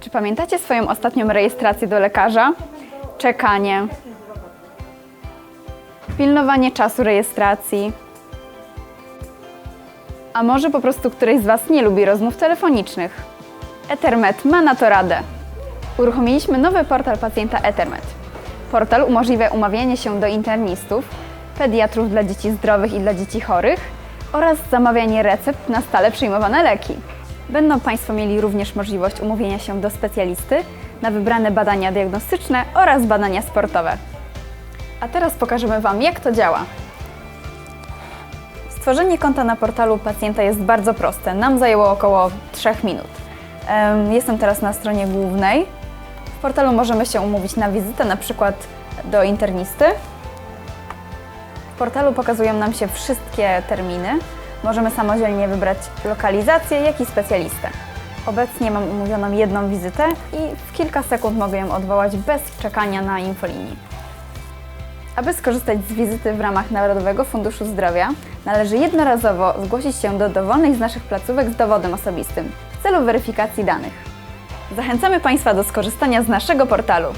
Czy pamiętacie swoją ostatnią rejestrację do lekarza? Czekanie. Pilnowanie czasu rejestracji. A może po prostu któryś z Was nie lubi rozmów telefonicznych? Ethermed ma na to radę. Uruchomiliśmy nowy portal pacjenta Ethermed. Portal umożliwia umawianie się do internistów, pediatrów dla dzieci zdrowych i dla dzieci chorych oraz zamawianie recept na stale przyjmowane leki. Będą Państwo mieli również możliwość umówienia się do specjalisty na wybrane badania diagnostyczne oraz badania sportowe. A teraz pokażemy Wam, jak to działa. Stworzenie konta na portalu pacjenta jest bardzo proste. Nam zajęło około 3 minut. Em, Jestem teraz na stronie głównej. W portalu możemy się umówić na wizytę, na przykład do internisty. W portalu pokazują nam się wszystkie terminy. Możemy samodzielnie wybrać lokalizację, jak i specjalistę. Obecnie mam umówioną jedną wizytę i w kilka sekund mogę ją odwołać bez czekania na infolinii. Aby skorzystać z wizyty w ramach Narodowego Funduszu Zdrowia, należy jednorazowo zgłosić się do dowolnej z naszych placówek z dowodem osobistym w celu weryfikacji danych. Zachęcamy Państwa do skorzystania z naszego portalu.